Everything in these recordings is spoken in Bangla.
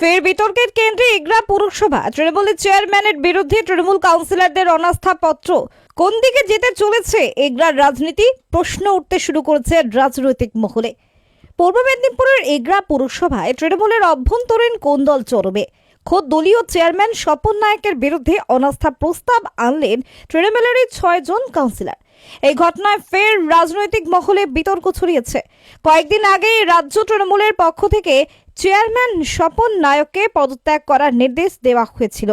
ফের বিতর্কের কেন্দ্রে এগরা পুরসভা। তৃণমূলের চেয়ারম্যানের বিরুদ্ধে তৃণমূল কাউন্সিলরদের অনাস্থা পত্র কোন দিকে যেতে চলেছে এগরার রাজনীতি? প্রশ্ন উঠতে শুরু করেছে রাজনৈতিক মহলে। পূর্ব মেদিনীপুরের এগরা পুরসভায় তৃণমূলের অভ্যন্তরীণ কোন্দল চরবে খোদ দলীয় চেয়ারম্যান স্বপন নায়কের বিরুদ্ধে অনাস্থা প্রস্তাব আনলেন তৃণমূলেরই ছয়জন কাউন্সিলর। এই ঘটনায় ফের রাজনৈতিক মহলে বিতর্ক ছড়িয়েছে। কয়েকদিন আগে রাজ্য তৃণমূলের পক্ষ থেকে চেয়ারম্যান স্বপন নায়ককে পদত্যাগ করার নির্দেশ দেওয়া হয়েছিল।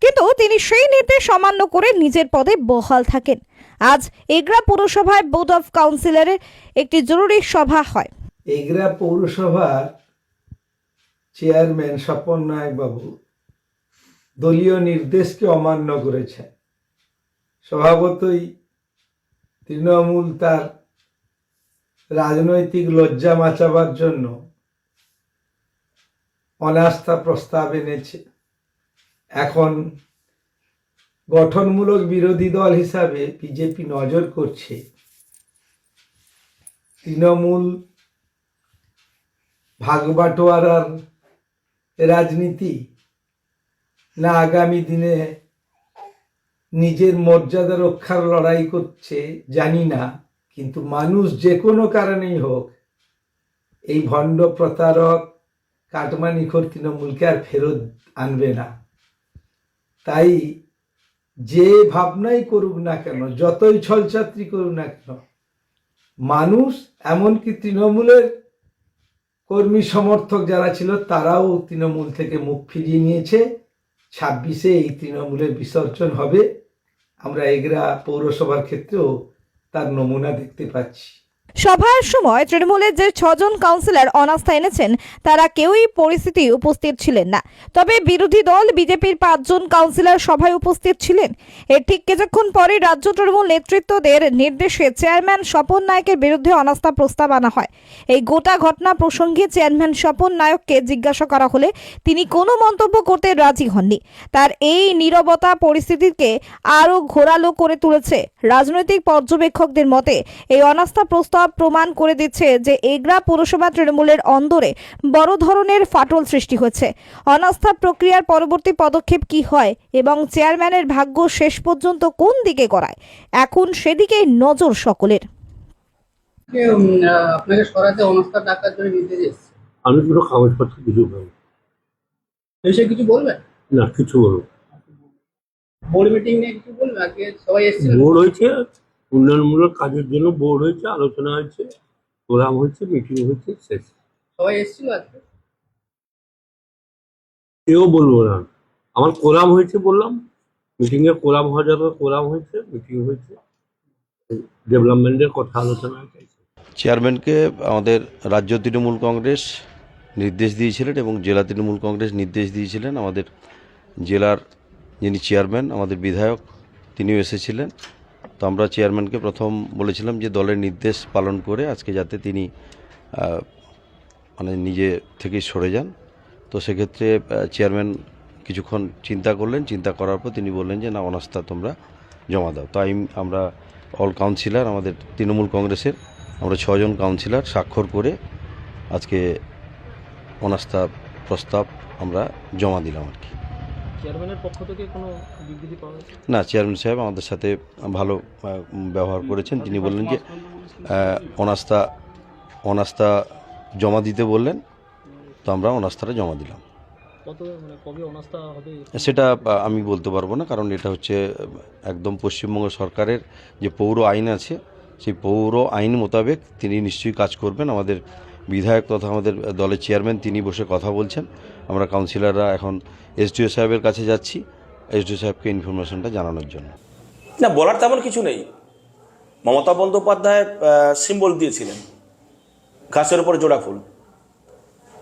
কিন্তু তিনি সেই নির্দেশ অমান্য করে নিজের পদে বহাল থাকেন। আজ এগরা পৌরসভায় বোর্ড অফ কাউন্সিলরের একটি জরুরি সভা হয়। এগরা পৌরসভার চেয়ারম্যান স্বপন নায়ক বাবু দলীয় নির্দেশকে অমান্য করেছেন। স্বভাবতই তৃণমূল তার রাজনৈতিক লজ্জা মাচাবার জন্য অনাস্থা প্রস্তাব এনেছে। এখন গঠনমূলক বিরোধী দল হিসাবে বিজেপি নজর করছে। তৃণমূল, ভাগবাটোয়ারার রাজনীতি না আগামী দিনে নিজের মর্যাদা রক্ষার লড়াই করছে জানি না, কিন্তু মানুষ যে কোনো কারণেই হোক, এই ভণ্ড প্রতারক কাটমানিখোর তৃণমূলকে আর ফেরত আনবে না। তাই যে ভাবনাই করুক না কেন, যতই ছলচাত্রি করুক না কেন, মানুষ এমনকি তৃণমূলের কর্মী সমর্থক যারা ছিল, তারাও তৃণমূল থেকে মুখ ফিরিয়ে নিয়েছে। ছাব্বিশে এই তৃণমূলের বিসর্জন হবে। আমরা এগরা পৌরসভার ক্ষেত্রেও তার নমুনা দেখতে পাচ্ছি। সভার সময় তৃণমূলের যে ছজন কাউন্সিলর অনাস্থা এনেছেন, তারা কেউই পরিস্থিতি উপস্থিত ছিলেন না। তবে বিরোধী দল বিজেপির পাঁচজন কাউন্সিলর সভায় উপস্থিত ছিলেন। এর ঠিক কিছুক্ষণ পরে রাজ্য তৃণমূল নেতৃত্বদের নির্দেশে চেয়ারম্যান স্বপন নায়কের বিরুদ্ধে অনাস্থা প্রস্তাব আনা হয়। এই গোটা ঘটনা প্রসঙ্গে চেয়ারম্যান স্বপন নায়ককে জিজ্ঞাসা করা হলে তিনি কোনো মন্তব্য করতে রাজি হননি। তার এই নীরবতা পরিস্থিতিকে আরও ঘোরালো করে তুলেছে রাজনৈতিক পর্যবেক্ষকদের মতে, এই অনাস্থা প্রস্তাব প্রমাণ করে দিচ্ছে যে এগরা পুরসভা তৃণমূলের অন্দরে বড় ধরনের ফাটল সৃষ্টি হয়েছে। অনাস্থা প্রক্রিয়ার পরবর্তী পদক্ষেপ কি হয় এবং চেয়ারম্যানের ভাগ্য শেষ পর্যন্ত কোন দিকে গড়ায়? এখন সেদিকেই নজর সকলের। কে, উম, আহ, আপনাকে সরাতে অনাস্থা ডাকার জন্য নির্দেশ এসেছে আমি কোনো কাগজপত্র কিছু পাই বিষয়ে কিছু বলবেন না কিছু বলব বোর্ড মিটিং নিয়ে কিছু বলবেন সবাই বোর্ড হয়েছে উন্নয়নমূলক কাজের জন্য বোর্ড হয়েছে আলোচনা হয়েছে প্রোগ্রাম হয়েছে মিটিং হয়েছে শেষ। সবাই এসেছিল আজকে? কেউ বলব না। আমার কোরাম হয়েছে বললাম। মিটিংয়ে কোরাম হওয়া যাবে কোরাম হয়েছে মিটিং হয়েছে। ডেভেলপমেন্টের কথা আলোচনা হয়েছে। চেয়ারম্যানকে আমাদের রাজ্য তৃণমূল কংগ্রেস নির্দেশ দিয়েছিলেন এবং জেলা তৃণমূল কংগ্রেস নির্দেশ দিয়েছিলেন। আমাদের জেলার যিনি চেয়ারম্যান আমাদের বিধায়ক তিনিও এসেছিলেন। তো আমরা চেয়ারম্যানকে প্রথম বলেছিলাম যে দলের নির্দেশ পালন করে আজকে যাতে তিনি মানে নিজে থেকেই সরে যান। তো সেক্ষেত্রে চেয়ারম্যান কিছুক্ষণ চিন্তা করলেন। চিন্তা করার পর তিনি বললেন যে, না, অনাস্থা তোমরা জমা দাও। তাই আমরা অল কাউন্সিলর আমাদের তৃণমূল কংগ্রেসের, আমরা ছজন কাউন্সিলর স্বাক্ষর করে আজকে অনাস্থা প্রস্তাব আমরা জমা দিলাম আর কি। চেয়ারম্যানের পক্ষ থেকে কোনো বিবৃতি পাওয়া না চেয়ারম্যান সাহেব আমাদের সাথে ভালো ব্যবহার করেছেন। তিনি বললেন যে অনাস্থা অনাস্থা জমা দিতে বললেন তো আমরা অনাস্থাটা জমা দিলাম। মানে সেটা আমি বলতে পারব না কারণ এটা হচ্ছে একদম পশ্চিমবঙ্গ সরকারের যে পৌর আইন আছে সেই পৌর আইন মোতাবেক তিনি নিশ্চয়ই কাজ করবেন। আমাদের বিধায়ক তথা আমাদের দলের চেয়ারম্যান তিনি বসে কথা বলছেন। আমরা কাউন্সিলররা এখন এসডিও সাহেবের কাছে যাচ্ছি এসডিও সাহেবকে ইনফরমেশনটা জানানোর জন্য। না, বলার তেমন কিছু নেই। মমতা বন্দ্যোপাধ্যায় সিম্বল দিয়েছিলেন। ঘাসের উপর জোড়া ফুল।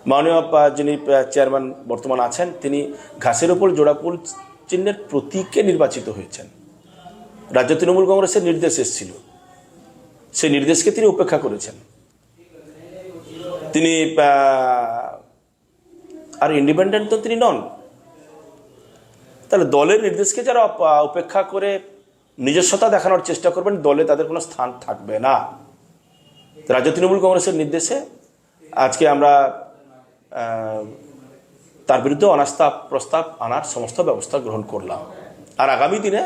মাননীয় যিনি চেয়ারম্যান বর্তমান আছেন, তিনি ঘাসের উপর জোড়া ফুল চিহ্নের প্রতীকে নির্বাচিত হয়েছেন। রাজ্য তৃণমূল কংগ্রেসের নির্দেশ এসেছিল। সেই নির্দেশকে তিনি উপেক্ষা করেছেন। তিনি আর ইন্ডিপেন্ডেন্ট তো তিনি নন। তাহলে দলের নির্দেশকে যারা উপেক্ষা করে নিজস্বতা দেখানোর চেষ্টা করবেন, দলে তাদের কোনো স্থান থাকবে না। রাজ্য তৃণমূল কংগ্রেসের নির্দেশে আজকে আমরা তার বিরুদ্ধে অনাস্থা প্রস্তাব আনার সমস্ত ব্যবস্থা গ্রহণ করলাম। আর আগামী দিনে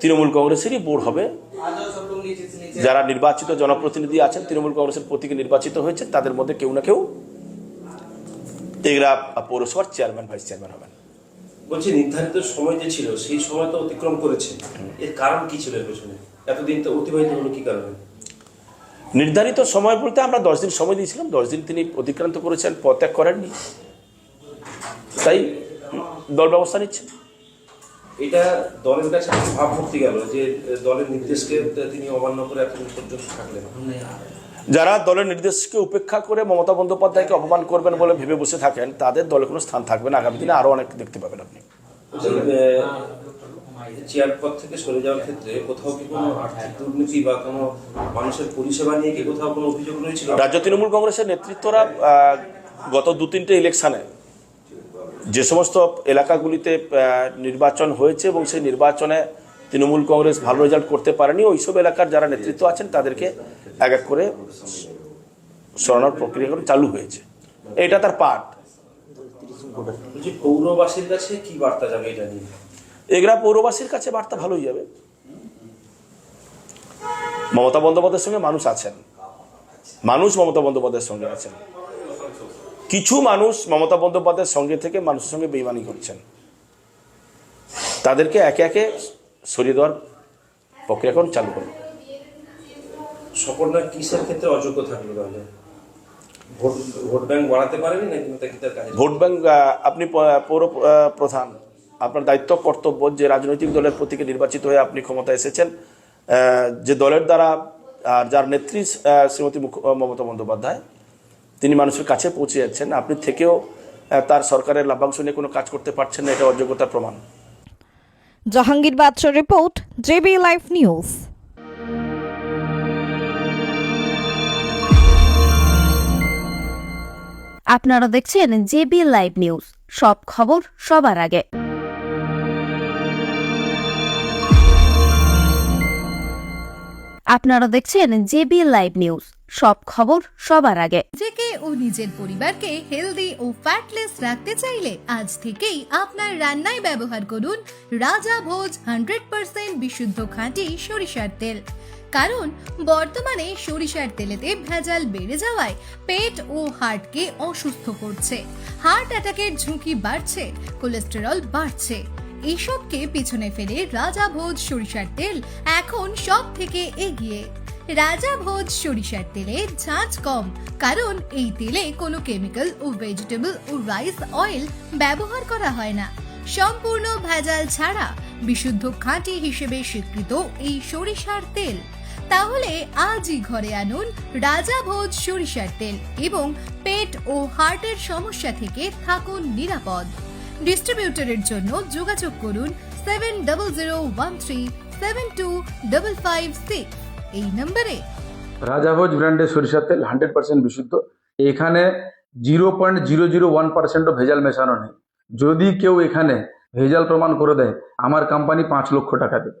তৃণমূল কংগ্রেসেরই বোর্ড হবে। যারা নির্বাচিত জনপ্রতিনিধি আছেন, তৃণমূল কংগ্রেসের প্রতীকে নির্বাচিত হয়েছে তাদের মধ্যে কেউ না কেউ এগরা পৌরসভার চেয়ারম্যান ভাইস চেয়ারম্যান হবেন। বলছি নির্ধারিত সময় যে ছিল সেই সময় তো অতিক্রম করেছে। এর কারণ কি ছিল এর পেছনে? এতদিন তো অতিবাহিত হলো কি কারণে? নির্ধারিত সময় বলতে আমরা দশ দিন সময় দিয়েছিলাম। দশ দিন তিনি অতিক্রান্ত করেছেন পদত্যাগ করেননি। তাই দল ব্যবস্থা নিচ্ছে। এটা দলের কাছে একটা ভাবমূর্তি গেল যে দলের নির্দেশকে তিনি অমান্য করে এতদিন পর্যন্ত থাকলেন। যারা দলের নির্দেশকে উপেক্ষা করে মমতা বন্দ্যোপাধ্যায়কে অপমান করবেন বলে ভেবে বসে থাকেন তাদের দলে কোনো স্থান থাকবে না। আগামী দিনে আরও অনেক দেখতে পাবেন আপনি। বলছি, চেয়ার পদ থেকে সরে যাওয়ার ক্ষেত্রে কোথাও কি কোনো আর্থিক দুর্নীতি বা কোনো মানুষের পরিষেবা নিয়ে কি কোথাও কোনো অভিযোগ রয়েছিল? রাজ্য তৃণমূল কংগ্রেসের নেতৃত্বরা আহ, গত দু তিনটে ইলেকশনে যে সমস্ত এলাকাগুলিতে নির্বাচন হয়েছে এবং সেই নির্বাচনে তৃণমূল কংগ্রেস ভালো রেজাল্ট করতে পারেনি ওইসব এলাকার যারা নেতৃত্ব আছেন তাদেরকে এক এক করে সরানোর প্রক্রিয়া চালু হয়েছে। এটা তার পার্ট পৌরবাসীর কাছে কি বার্তা যাবে এটা নিয়ে? এগরা পৌরবাসীর কাছে বার্তা ভালোই যাবে। মমতা বন্দ্যোপাধ্যায়ের সঙ্গে মানুষ আছেন। মানুষ মমতা বন্দ্যোপাধ্যায়ের সঙ্গে আছেন। কিছু মানুষ মমতা বন্দ্যোপাধ্যায়ের সঙ্গে থেকে মানুষের সঙ্গে বেইমানি করছেন। তাদেরকে একে একে সরিয়ে দেওয়ার প্রক্রিয়া এখন চালু করবে সকলরা কিসের ক্ষেত্রে অযোগ্য থাকল তাহলে? ভোট ভোট ব্যাংক বাড়াতে পারেনি নাকি ভোট ব্যাংক আপনি পৌর প্রধান। আপনার দায়িত্ব কর্তব্য যে রাজনৈতিক দলের প্রতীকে নির্বাচিত হয়ে আপনি ক্ষমতা এসেছেন যে দলের দ্বারা আর যার নেত্রী শ্রীমতী মুখ- মমতা বন্দ্যোপাধ্যায় তিনি মানুষের কাছে পৌঁছে যাচ্ছেন। আপনি থেকেও তার সরকারের লাভাংশ নিয়ে কোনো কাজ করতে পারছেন না এটা অযোগ্যতার প্রমাণ। জাহাঙ্গীর বাদশাহ রিপোর্ট জেবি লাইভ নিউজ। আপনারা দেখছেন জেবি লাইভ নিউজ। সব খবর সবার আগে। আপনারা দেখছেন জেবি লাইভ নিউজ। সব খবর সবার আগে। নিজেকে ও নিজের পরিবারকে হেলদি ও ফ্যাটলেস রাখতে চাইলে আজ থেকেই আপনার রান্নায় ব্যবহার করুন রাজা ভোজ হান্ড্রেড পার্সেন্ট বিশুদ্ধ খাঁটি সরিষার তেল। কারণ বর্তমানে সরিষার তেলেতে ভেজাল বেড়ে যাওয়ায় পেট ও হার্টকে অসুস্থ করছে। হার্ট অ্যাটাকের ঝুঁকি বাড়ছে, কোলেস্টেরল বাড়ছে। এইসবকে পিছনে ফেলে রাজা ভোজ সরিষার তেল এখন সব থেকে এগিয়ে। রাজা ভোজ সরিষার তেলে ঝাঁঝ কম, কারণ এই তেলে কোনো কেমিক্যাল ও ভেজিটেবল ও রাইস অয়েল ব্যবহার করা হয় না। সম্পূর্ণ ভেজাল ছাড়া বিশুদ্ধ খাঁটি হিসেবে স্বীকৃত এই সরিষার তেল। তাহলে আজই ঘরে আনুন রাজা ভোজ সরিষার তেল এবং পেট ও হার্টের সমস্যা থেকে থাকুন নিরাপদ। ডিস্ট্রিবিউটরের জন্য যোগাযোগ করুন seven double zero one three seven two double five six. এই নম্বরে রাজা রাজাভোজ ব্র্যান্ডের সরিষার তেল হান্ড্রেড পার্সেন্ট বিশুদ্ধ। এখানে zero point zero zero one পার্সেন্টও ভেজাল মেশানো নেই। যদি কেউ এখানে ভেজাল প্রমাণ করে দেয়, আমার কোম্পানি পাঁচ লক্ষ টাকা দেবে।